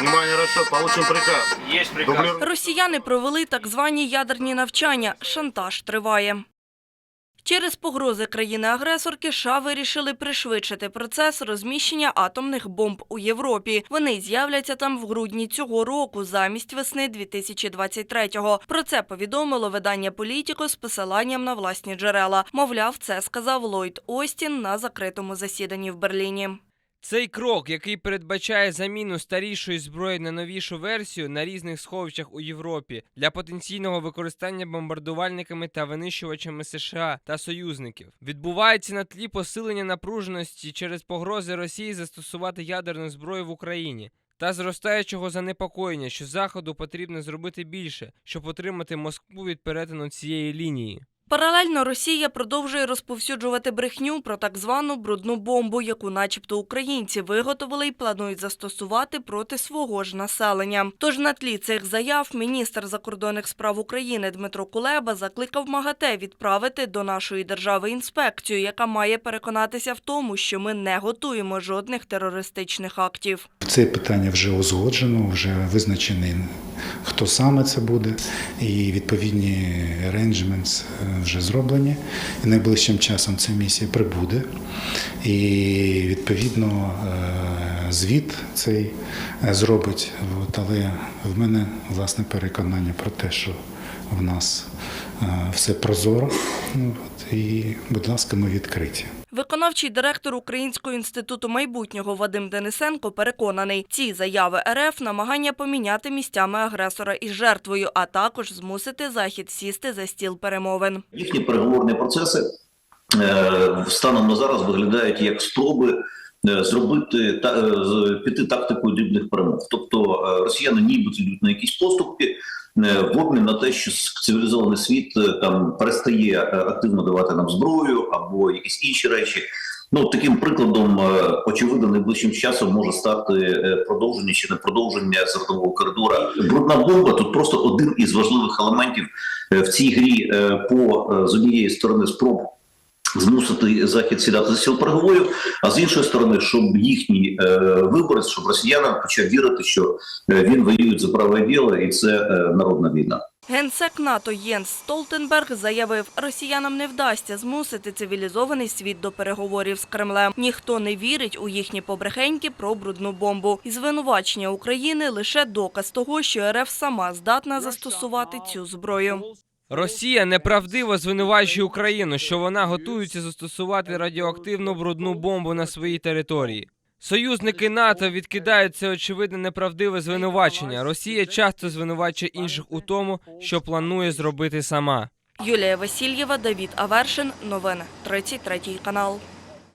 Внимание, расчет, получен приказ. Есть приказ. Дублер... Росіяни провели так звані ядерні навчання. Шантаж триває. Через погрози країни-агресорки США вирішили пришвидшити процес розміщення атомних бомб у Європі. Вони з'являться там в грудні цього року замість весни 2023-го. Про це повідомило видання «Політіко» з посиланням на власні джерела. Мовляв, це сказав Ллойд Остін на закритому засіданні в Берліні. Цей крок, який передбачає заміну старішої зброї на новішу версію на різних сховищах у Європі для потенційного використання бомбардувальниками та винищувачами США та союзників, відбувається на тлі посилення напруженості через погрози Росії застосувати ядерну зброю в Україні. Та зростаючого занепокоєння, що заходу потрібно зробити більше, щоб отримати Москву від перетину цієї лінії. Паралельно Росія продовжує розповсюджувати брехню про так звану брудну бомбу, яку начебто українці виготовили і планують застосувати проти свого ж населення. Тож на тлі цих заяв міністр закордонних справ України Дмитро Кулеба закликав МАГАТЕ відправити до нашої держави інспекцію, яка має переконатися в тому, що ми не готуємо жодних терористичних актів. Це питання вже узгоджено, вже визначений, хто саме це буде, і відповідні е, вже зроблені. І найближчим часом ця місія прибуде. І відповідно е, звіт цей е, зробить. От, але в мене власне переконання про те, що в нас е, все прозоро. От, І, будь ласка, ми відкриті. Виконавчий директор Українського інституту майбутнього Вадим Денисенко переконаний, ці заяви РФ намагання поміняти місцями агресора із жертвою, а також змусити захід сісти за стіл перемовин. Їхні переговорні процеси е, станом на зараз виглядають як спроби е, зробити та е, піти тактикою дрібних перемог. Тобто росіяни нібито йдуть на якісь поступки в обмін на те, що цивілізований світ е, там перестає е, активно давати нам зброю або якісь інші речі. Ну таким прикладом, е, очевидно, найближчим часом може стати е, продовження чи не продовження зернового коридора. Брудна бомба тут просто один із важливих елементів е, в цій грі е, по е, з однієї сторони спроб змусити захід сідати за стіл переговорів, а з іншої сторони, щоб їхній е, виборець, щоб росіянин почав вірити, що е, він воює за праве діло, і це е, народна війна. Генсек НАТО Єнс Столтенберг заявив, росіянам не вдасться змусити цивілізований світ до переговорів з Кремлем. Ніхто не вірить у їхні побрехеньки про брудну бомбу. І звинувачення України лише доказ того, що РФ сама здатна застосувати цю зброю. Росія неправдиво звинувачує Україну, що вона готується застосувати радіоактивну брудну бомбу на своїй території. Союзники НАТО відкидають це очевидне неправдиве звинувачення. Росія часто звинувачує інших у тому, що планує зробити сама. Юлія Васильєва, Давід Авершин. Новини 33 канал.